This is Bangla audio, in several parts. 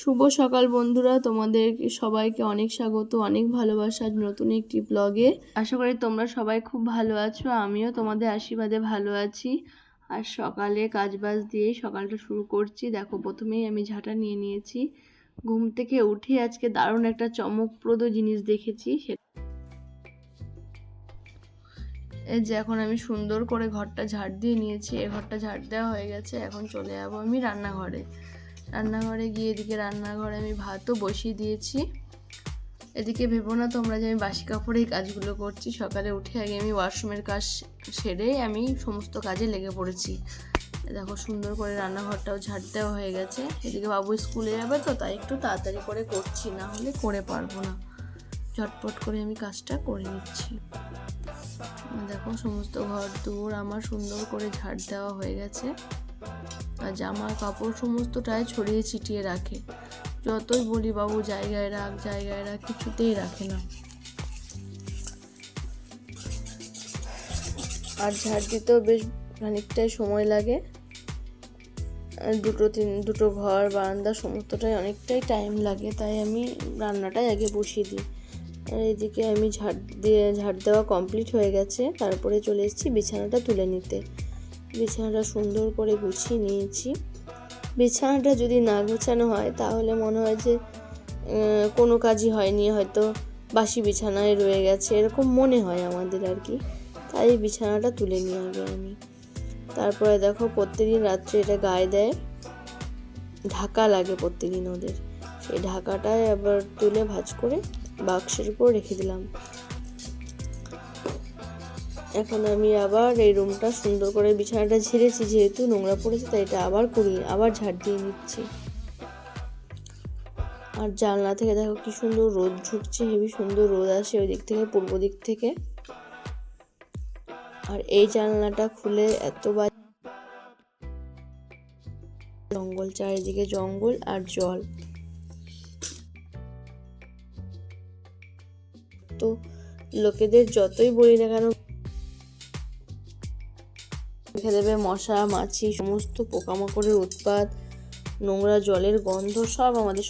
শুভ সকাল বন্ধুরা, তোমাদের সবাইকে অনেক স্বাগত, অনেক ভালোবাসা নতুন একটি ব্লগে আশা করি তোমরা সবাই খুব ভালো আছো, আমিও তোমাদের আশীর্বাদে ভালো আছি। আর সকালে কাজবাজ দিয়ে সকালটা শুরু করছি। দেখো, প্রথমেই আমি ঝাঁটা নিয়ে নিয়েছি। ঘুম থেকে উঠে আজকে দারুণ একটা চমকপ্রদ জিনিস দেখেছি, সে এই যে এখন আমি সুন্দর করে ঘরটা ঝাড় দিয়ে নিয়েছি। এ ঘরটা ঝাড় দেওয়া হয়ে গেছে, এখন চলে যাব আমি রান্নাঘরে। রান্নাঘরে গিয়ে এদিকে রান্নাঘরে আমি ভাতও বসিয়ে দিয়েছি। এদিকে ভেবো না তোমরা যে আমি বাসি কাপড়েই কাজগুলো করছি। সকালে উঠে আগে আমি ওয়াশরুমের কাজ সেরে আমি সমস্ত কাজে লেগে পড়েছি। দেখো সুন্দর করে রান্নাঘরটাও ঝাড় দেওয়া হয়ে গেছে। এদিকে বাবু স্কুলে যাবে তো, তাই একটু তাড়াতাড়ি করে করছি, না হলে করে পারব না। ঝটপট করে আমি কাজটা করে নিচ্ছি। দেখো সমস্ত ঘর দূর আমার সুন্দর করে ঝাড় দেওয়া হয়ে গেছে। জামা কাপড় সমস্তটাই ছড়িয়ে ছিটিয়ে রাখে। যতই বলি বাবু জায়গায় রাখ জায়গায় রাখ, কিছুতেই রাখে না। আর ঝাড় দিতেও বেশ খানিকটাই সময় লাগে। দুটো তিন, দুটো ঘর, বারান্দা সমস্তটাই অনেকটাই টাইম লাগে। তাই আমি রান্নাটাই আগে বসিয়ে দিই। আর এদিকে আমি ঝাড় দিয়ে, ঝাড় দেওয়া কমপ্লিট হয়ে গেছে। তারপরে চলে এসেছি বিছানাটা তুলে নিতে। বিছানাটা সুন্দর করে গুছিয়ে নিয়েছি। বিছানাটা যদি না গোছানো হয়, তাহলে মনে হয় যে কোনো কাজই হয়নি, হয়তো বাসি বিছানায় রয়ে গেছে, এরকম মনে হয় আমাদের আর কি। তাই বিছানাটা তুলে নিয়ে আগে আমি। তারপরে দেখো, প্রত্যেকদিন রাত্রে এটা গায়ে দেয়। ঢাকা লাগে প্রত্যেকদিন ওদের। সেই ঢাকাটায় আবার তুলে ভাজ করে বাক্সের উপর রেখে দিলাম। এখন আমি আবার এই রুমটা সুন্দর করে বিছানাটা ঝেড়েছি, যেহেতু নোংরা পড়েছে, তাই এটা আবার করি আবার ঝাড় দিয়ে নিচ্ছি। আর জানলা থেকে দেখো কি সুন্দর রোদ ঢুকছে হেবি সুন্দর রোদ আসে ওই দিক থেকে, পূর্ব দিক থেকে। আর এই জানলাটা খুলে এত জঙ্গল, চারিদিকে জঙ্গল আর জল। তো লোকেদের যতই বলি না কেন রেখে দেবে মশা, মাছি, সমস্ত পোকামাকড়ের উৎপাত, নোংরা জলের গন্ধ, সব আমাদের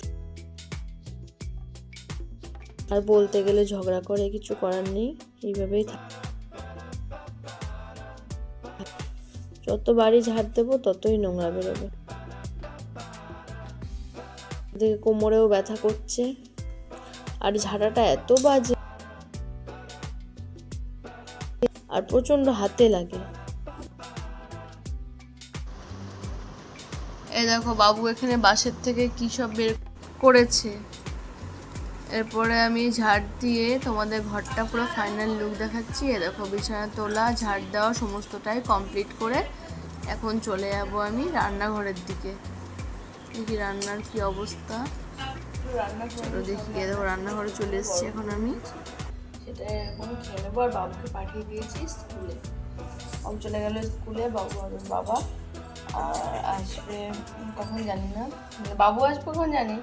আর বলতে গেলে ঝগড়া করে কিছু করার নেই, এইভাবেই যত বাড়ি ঝাড় দেবো, ততই নোংরা বেরোবে। কোমরেও ব্যথা করছে। আর ঝাড়াটা এত বাজে, আর প্রচণ্ড হাতে লাগে। এই দেখো, বাবু এখানে বাসের থেকে কী সব বের করেছে। এরপরে আমি ঝাড় দিয়ে তোমাদের ঘরটা পুরো ফাইনাল লুক দেখাচ্ছি। এ দেখো, বিছানা, তোলা, ঝাড় দেওয়া, সমস্তটাই কমপ্লিট করে এখন চলে যাব আমি রান্নাঘরের দিকে। দেখি রান্নার কি অবস্থা। চলো দেখি এ দেখো, রান্নাঘরে চলে এসেছি এখন আমি। সেটা এখন বাবুকে পাঠিয়ে দিয়েছি স্কুলে। চলে গেল স্কুলে, বাবু বাবা। আসবে কখন জানি না। মানে বাবু আসবে কখন জানি।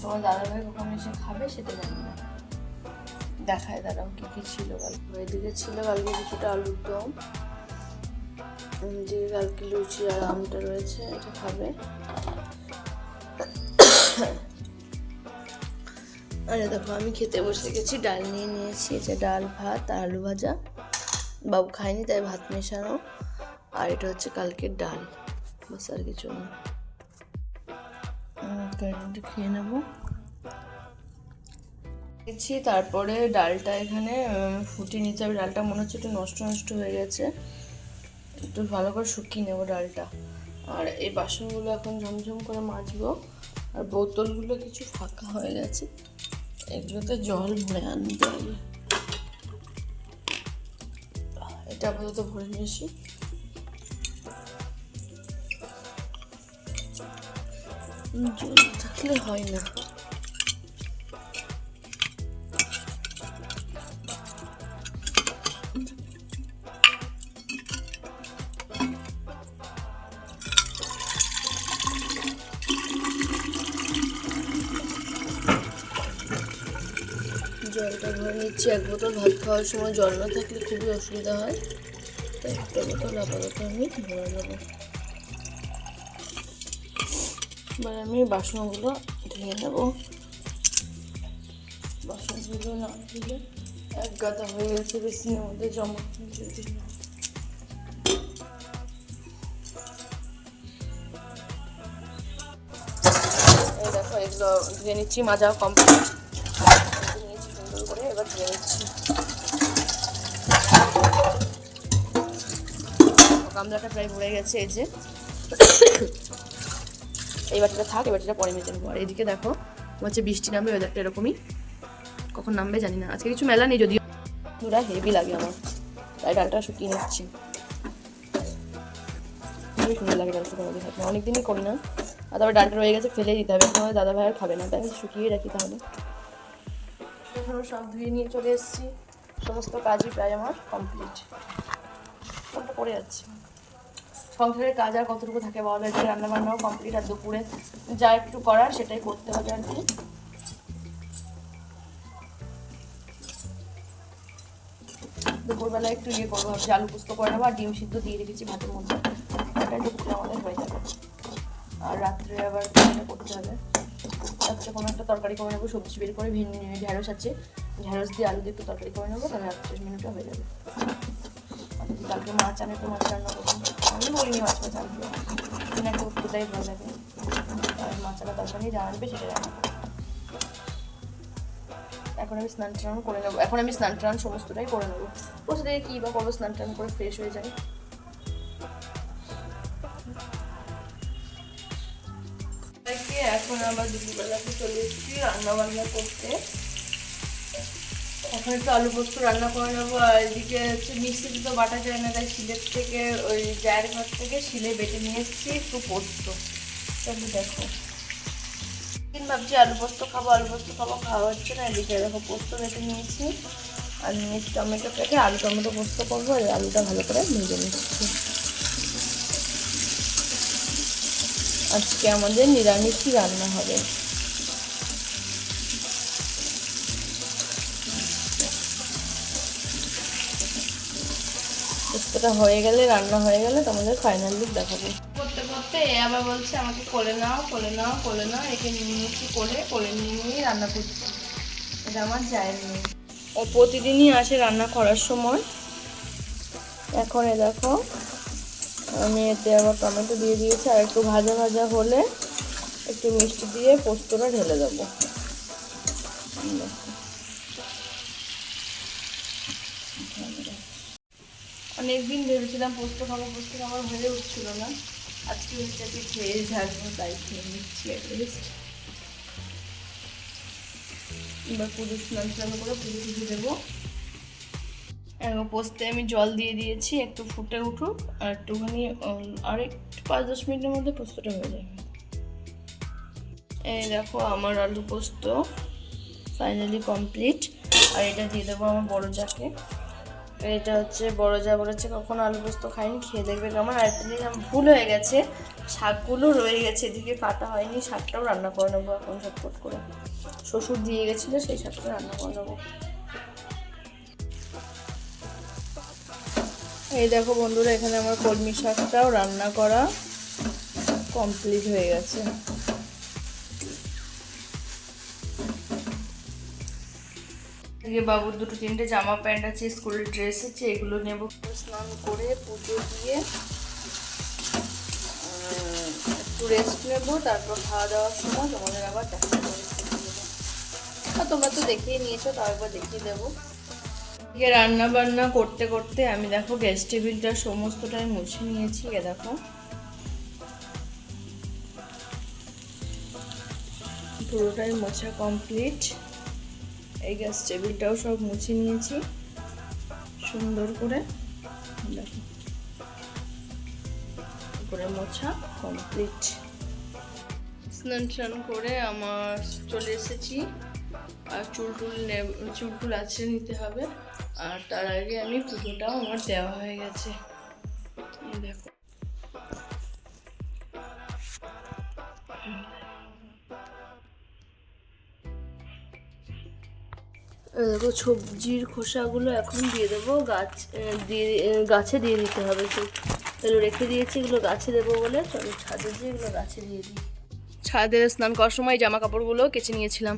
তোমার দাদাভাই কখন এসে খাবে সেটা জানি না। দেখায় দাঁড়াও কী কী ছিল কালকে। এদিকে ছিল কালকে কিছুটা আলুর দম এদিকে কালকে লুচি আর আমটা রয়েছে, এটা খাবে। আরে দেখো, আমি খেতে বসে গেছি, ডাল নিয়ে নিয়েছি যে ডাল, ভাত আলু ভাজা। বাবু খায়নি, তাই ভাত মেশানো। আর এটা হচ্ছে কালকের ডাল। বাস আর কিছু না। খেয়ে নেব। দিচ্ছি তারপরে ডালটা এখানে ফুটিয়ে নিতে হবে। ডালটা মনে হচ্ছে একটু নষ্ট নষ্ট হয়ে গেছে। একটু ভালো করে শুকিয়ে নেব ডালটা। আর এই বাসনগুলো এখন ঝমঝম করে মাজবো। আর বোতলগুলো কিছু ফাঁকা হয়ে গেছে। এগুলোতে জল ভরে আনতে হবে। এটা আপাতত ভরে নিয়ে জল থাকলে হয় না। জলটা ভরে নিচ্ছি। এক বোতল ভাত খাওয়ার সময় জল না থাকলে খুবই অসুবিধা হয়। তো একটা বোতল আপাতত আমি ভরে নেব। এবার আমি বাসনগুলো ধুয়ে নেব। বাসনগুলো না ধুলে এক গাদা হয়ে গেছে বেসিনের মধ্যে, জমা। এই দেখো, এগুলো ধুয়ে নিচ্ছি মাজা কমপ্লিট সুন্দর করে এবার ধুয়ে নিচ্ছি। গামলাটা প্রায় ভরে গেছে, এই যে। এই বাটিটা থাক এই বাটিটা পরে মেজে নেব। আর এদিকে দেখো হচ্ছে বৃষ্টি নামবে ওয়েদারটা এরকমই। কখন নামবে জানি না। আজকে কিছু মেলা নেই যদিও। পুরা হেভি লাগে আমার। তাই ডালটা শুকিয়ে নিচ্ছি। খুবই সুন্দর লাগে ডাল শুকানো দিয়ে অনেকদিনই করি না। আর তারপর ডালটা রয়ে গেছে ফেলে দিতে হবে। তোমার দাদা ভাই আর খাবে না, তাই শুকিয়ে রাখি তাহলে। সব ধুয়ে নিয়ে চলে এসেছি। সমস্ত কাজই প্রায় আমার কমপ্লিট পড়ে যাচ্ছে। সংসারের কাজ আর কতটুকু থাকে বলো রান্না বান্নাও কমপ্লিট আর দুপুরে যা একটু করার সেটাই করতে হবে আর কি। দুপুরবেলা একটু ইয়ে করব, ভাবছি আলু পোস্ত করে নেব আর ডিম সিদ্ধ দিয়ে রেখেছি ভাতের মধ্যে। ওটা দুপুরে আমাদের হয়ে যাবে। আর রাত্রে আবার করতে হবে? রাত্রে কোনো একটা তরকারি করে নেব, সবজি বের করে ভিন্ন ঢ্যাঁড়স আছে। ঢ্যাঁড়স দিয়ে আলু দিয়ে একটু তরকারি করে নেব, তাহলে রাত্রের মেনুটা হয়ে যাবে। কালকে মাছ আনে তো মাছ রান্না করব। আমি বলিনি মাছ আনবে কিনা একটু উত্তরটাই ভালো লাগে। আর মাছ আনা তরকারি যা আনবে সেটা এখন আমি স্নান টান করে নেব। এখন আমি স্নান টান সমস্তটাই করে নেব। বসে থেকে কী বা করব, স্নান টান করে ফ্রেশ হয়ে যায় এখন আবার দুপুরবেলাতে চলে এসেছি রান্না বান্না করতে। এখন একটু আলু পোস্ত রান্না করে নেব, আর এদিকে হচ্ছে মিক্সিতে তো বাটা যায় না, তাই শিলের থেকে, ওই জায়ের ঘর থেকে শিলে বেটে নিয়ে এসেছি একটু পোস্ত। তাহলে দেখো। দিন ভাবছি আলু পোস্ত খাব, আলু পোস্ত খাব, খাওয়া হচ্ছে না, এদিকে দেখো পোস্ত বেটে নিয়েছি। আর নিয়েছি টমেটো কেটে আলু টমেটো পোস্ত করব আর আলুটা ভালো করে ভেজে নিচ্ছি। আজকে আমাদের নিরামিষই রান্না হবে। পোস্তটা হয়ে গেলে রান্না হয়ে গেলে তোমাদের ফাইনাল লুক দেখাবো। করতে করতে এ আবার বলছে আমাকে কোলে নাও কোলে নাও কোলে নাও একে নিয়ে নিচ্ছি কোলে কোলে নিয়ে রান্না করছি। এটা আমার যায় মেয়ে। ও প্রতিদিনই আসে রান্না করার সময়। এখন এ দেখো আমি এতে আবার টমেটো দিয়ে দিয়েছি আর একটু ভাজা ভাজা হলে একটু মিষ্টি দিয়ে পোস্তটা ঢেলে দেবো। অনেকদিন ভেবেছিলাম পোস্ত খাব, পোস্ত খাবার হয়ে উঠছিল না। আজকে ওইটাকে খেয়ে থাকব তাই খেয়ে নিচ্ছি এবার পুজো স্নান স্নান করে পুজো পুজো দেবো পোস্তে আমি জল দিয়ে দিয়েছি, একটু ফুটে উঠুক, আর একটুখানি আর একটু পাঁচ দশ মিনিটের মধ্যে পোস্তটা হয়ে যাবে। এই দেখো আমার আলু পোস্ত ফাইনালি কমপ্লিট আর এটা দিয়ে দেবো আমার বড় যাকে এটা হচ্ছে বড় যা বলেছে, কখনো আলু পোস্ত খাইনি, খেয়ে দেখবে কেমন। আর একটা জিনিস ভুল হয়ে গেছে, শাকগুলো রয়ে গেছে, এদিকে কাটা হয়নি, শাকটাও রান্না করে নেব এখন ঝটপট করে। শ্বশুর দিয়ে গেছিল, সেই শাকটা রান্না করে নেব। এই দেখো বন্ধুরা, এখানে আমার কলমি শাকটাও রান্না করা কমপ্লিট হয়ে গেছে। এদিকে বাবুর দুটো তিনটে জামা প্যান্ট আছে স্কুলের ড্রেস আছে এগুলো নেব। স্নান করে পুজো দিয়ে একটু রেস্ট নেব তারপর খাওয়া দাওয়ার সময় তোমাদের আবার দেখা করে তোমরা তো দেখিয়ে নিয়েছো তাও একবার দেখিয়ে দেবো। এদিকে রান্না বান্না করতে করতে আমি দেখো গ্যাস টেবিলটা সমস্তটাই মুছে নিয়েছি এ দেখো। পুরোটাই মোছা কমপ্লিট এই গ্যাস টেবিলটাও সব মুছে নিয়েছি। সুন্দর করে। করে মোছা কমপ্লিট স্নান টান করে আমার চলে এসেছি। আর চুল টুল চুল টুল আছে নিতে হবে। আর তার আগে আমি পুজোটাও আমার দেওয়া হয়ে গেছে। দেখো। দেখো সবজির খোসাগুলো এখন দিয়ে দেবো, গাছ দিয়ে গাছে দিয়ে দিতে হবে তো এগুলো রেখে দিয়েছি, এগুলো গাছে দেবো বলে। চলো ছাদে দিয়ে এগুলো গাছে দিয়ে দিই। ছাদে স্নান করার সময় জামা কাপড়গুলো কেচে নিয়েছিলাম।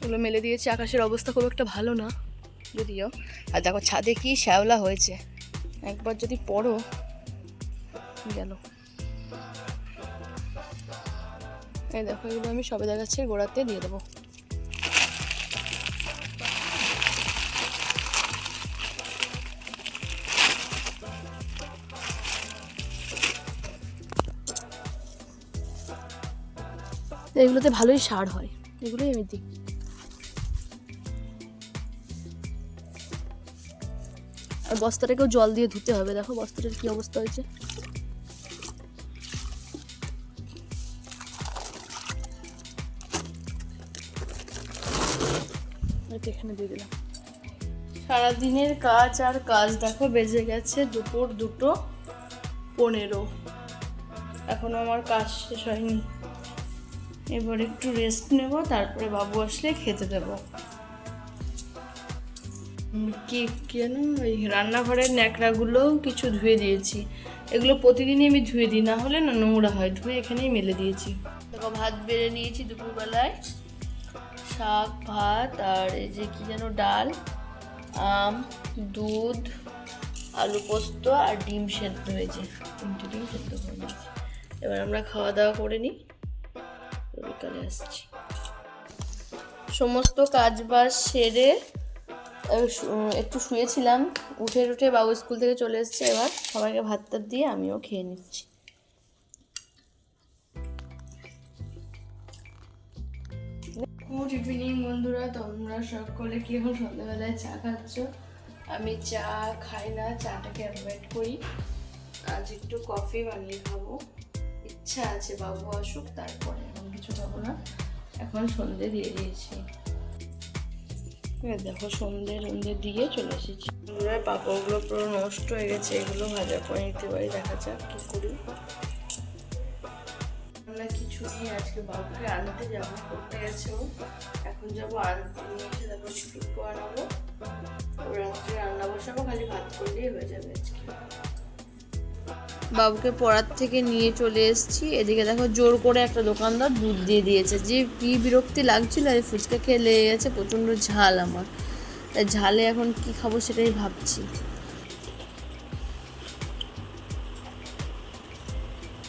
ওগুলো মেলে দিয়েছি, আকাশের অবস্থা খুব একটা ভালো না, যদিও। আর দেখো ছাদে কি শ্যাওলা হয়েছে। একবার যদি পড়ো, গেল। এই দেখো, এগুলো আমি সবেদা গাছের গোড়াতে দিয়ে দেবো। এগুলোতে ভালোই সার হয়। এগুলোই আমি দিই আর বস্তাটাকেও জল দিয়ে ধুতে হবে। দেখো বস্তাটার কি অবস্থা হয়েছে। এখানে দিয়ে দিলাম। সারাদিনের কাজ আর কাজ দেখো, বেজে গেছে দুপুর দুটো পনেরো। এখনও আমার কাজ শেষ হয়নি। এবার একটু রেস্ট নেব তারপরে বাবু আসলে খেতে দেব। কি কেন ওই রান্নাঘরের ন্যাকড়াগুলোও কিছু ধুয়ে দিয়েছি। এগুলো প্রতিদিনই আমি ধুয়ে দিই না হলে না নোংরা হয় ধুয়ে এখানেই মেলে দিয়েছি। দেখো ভাত বেড়ে নিয়েছি দুপুরবেলায়। শাক ভাত আর এই যে কি যেন ডাল আম দুধ আলু পোস্ত আর ডিম সেদ্ধ হয়েছে। তিনটে ডিম সেদ্ধ করে নিয়েছি এবার আমরা খাওয়া দাওয়া করে নিই। বিকালে আসছি। সমস্ত কাজ বাজ সেরে একটু শুয়েছিলাম। উঠে উঠে বাবু স্কুল থেকে চলে এসেছে এবার। সবাইকে ভাত দিয়ে আমিও খেয়ে নিচ্ছি। গুড ইভিনিং বন্ধুরা, তোমরা সকলে কি এখন সন্ধ্যাবেলায় চা খাচ্ছ? আমি চা খাই না, চাটাকে অ্যাভয়েড করি। আজ একটু কফি বানিয়ে খাব। ইচ্ছা আছে বাবু আসুক, তারপরে এখন সন্ধে দিয়ে দিয়েছি। দেখো সন্ধে সন্ধে দিয়ে চলে এসেছি। বন্ধুরা পাপড়গুলো পুরো নষ্ট হয়ে গেছে, এগুলো ভাজা করে নিতে পারি, দেখা যাক কি করি। আমরা কিছু নিয়ে আজকে বাবুকে আনতে যাব, করতে গেছে ও। এখন যাব আনতে নিয়ে এসে তারপর তারপর রাত্রে রান্না বসাবো, খালি ভাত করলেই হয়ে যাবে আজকে। বাবুকে পড়ার থেকে নিয়ে চলে এসেছি। এদিকে দেখো জোর করে একটা দোকানদার দুধ দিয়ে দিয়েছে। যে কি বিরক্তি লাগছিল আর ফুচকা খেয়ে লেগে গেছে প্রচণ্ড ঝাল আমার। তাই ঝালে এখন কি খাব সেটাই ভাবছি।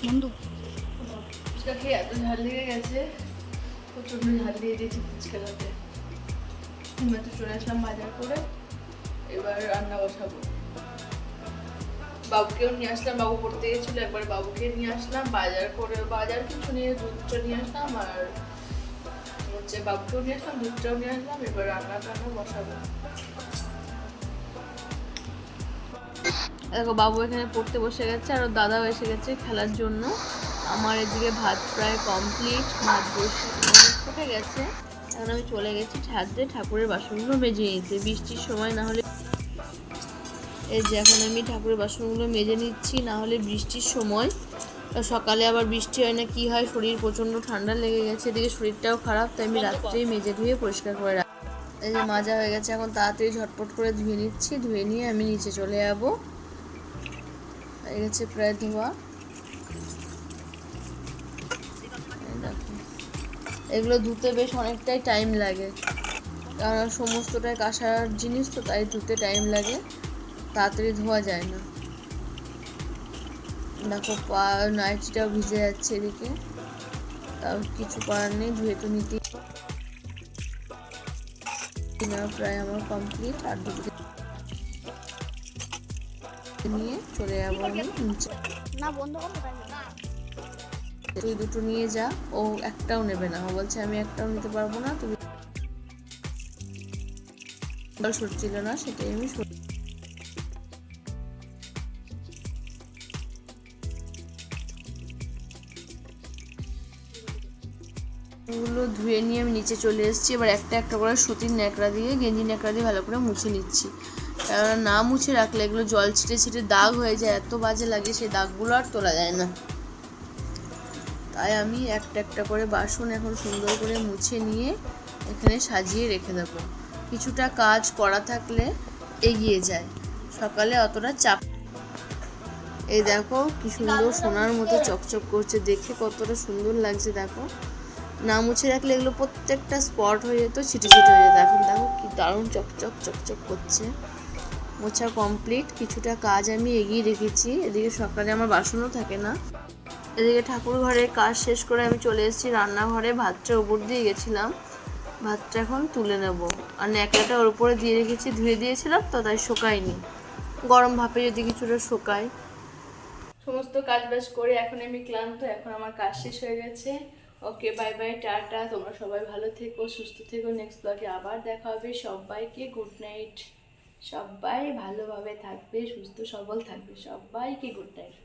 বন্ধু। ফুচকা খেয়ে এত ঝাল লেগে গেছে প্রচণ্ড ঝাল দিয়ে দিয়েছি ফুচকাটাতে তো চলে আসলাম বাজার করে এবার রান্না বসাবো। বাবুকেও নিয়ে আসলাম, বাবু পড়তে গেছিল, একবার বাবুকে নিয়ে আসলাম, বাজার করে বাজার কিছু নিয়ে দুধটা নিয়ে আসলাম আর হচ্ছে বাবুকেও নিয়ে আসলাম, দুধটাও নিয়ে আসলাম, এবার রান্না টান্না বসাবো। দেখো, বাবু এখানে পড়তে বসে গেছে আর দাদাও এসে গেছে খেলার জন্য। আমার এদিকে ভাত প্রায় কমপ্লিট ভাত বসে ফুটে গেছে। এখন আমি চলে গেছি ছাদে ঠাকুরের বাসনগুলো মেজে নিতে। বৃষ্টির সময় না হলে এই যে এখন আমি ঠাকুরের বাসনগুলো মেজে নিচ্ছি না হলে বৃষ্টির সময় সকালে আবার বৃষ্টি হয় না, কি হয়? শরীর প্রচণ্ড ঠান্ডা লেগে গেছে, এদিকে শরীরটাও খারাপ, তাই আমি রাত্রেই মেজে ধুয়ে পরিষ্কার করে রাখি এই যে মাজা হয়ে গেছে, এখন তাড়াতাড়ি ঝটপট করে ধুয়ে নিচ্ছি, ধুয়ে নিয়ে আমি নিচে চলে যাব। হয়ে গেছে প্রায় ধোয়া। এগুলো ধুতে বেশ অনেকটাই টাইম লাগে। কারণ সমস্তটাই কাঁসার জিনিস, তো তাই ধুতে টাইম লাগে। তাড়াতাড়ি ধোয়া যায় না। দেখো পা নাইটিটাও ভিজে যাচ্ছে এদিকে। তাও কিছু করার নেই ধুয়ে তো নিতে প্রায় আমার কমপ্লিট আর দুটো নিয়ে চলে যাব আমি নিচে। না বন্ধ তুই দুটো নিয়ে যা ও একটাও নেবে না। ও বলছে আমি একটাও নিতে পারব না তুমি সরছিল না সেটাই আমি ধুয়ে নিয়ে আমি নিচে চলে এসেছি। এবার একটা একটা করে সুতির ন্যাকড়া দিয়ে গেঞ্জি ন্যাকড়া দিয়ে ভালো করে মুছে নিচ্ছি। কেননা না মুছে রাখলে এগুলো জল ছিটে ছিটে দাগ হয়ে যায় এত বাজে লাগে সেই দাগগুলো আর তোলা যায় না। তাই আমি একটা একটা করে বাসন এখন সুন্দর করে মুছে নিয়ে এখানে সাজিয়ে রেখে দেবো। কিছুটা কাজ করা থাকলে এগিয়ে যায়। সকালে অতটা চাপ এই দেখো কি সুন্দর সোনার মতো চকচক করছে দেখে কতটা সুন্দর লাগছে দেখো। না মুছে রাখলে এগুলো প্রত্যেকটা স্পট হয়ে যেত, ছিটে ছিটে হয়ে যেত। এখন দেখো কি দারুণ চকচক চকচক করছে। মোছা কমপ্লিট কিছুটা কাজ আমি এগিয়ে রেখেছি। এদিকে সকালে আমার বাসনও থাকে না। এদিকে ঠাকুর ঘরে কাজ শেষ করে আমি চলে এসেছি রান্নাঘরে। ভাতটা উপর দিয়ে গেছিলাম। ভাতটা এখন তুলে নেব। আর ন্যাকড়াটা ওর উপরে দিয়ে রেখেছি। ধুয়ে দিয়েছিলাম তো, তাই শোকায়নি। গরম ভাপে যদি কিছুটা শোকায়। সমস্ত কাজ বাজ করে এখন আমি ক্লান্ত। এখন আমার কাজ শেষ হয়ে গেছে। ওকে বাই বাই টাটা। তোমরা সবাই ভালো থেকো, সুস্থ থেকো। নেক্সট ব্লগে আবার দেখা হবে। সবাইকে গুড নাইট সবাই ভালোভাবে থাকবে, সুস্থ সবল থাকবে। সবাইকে গুড নাইট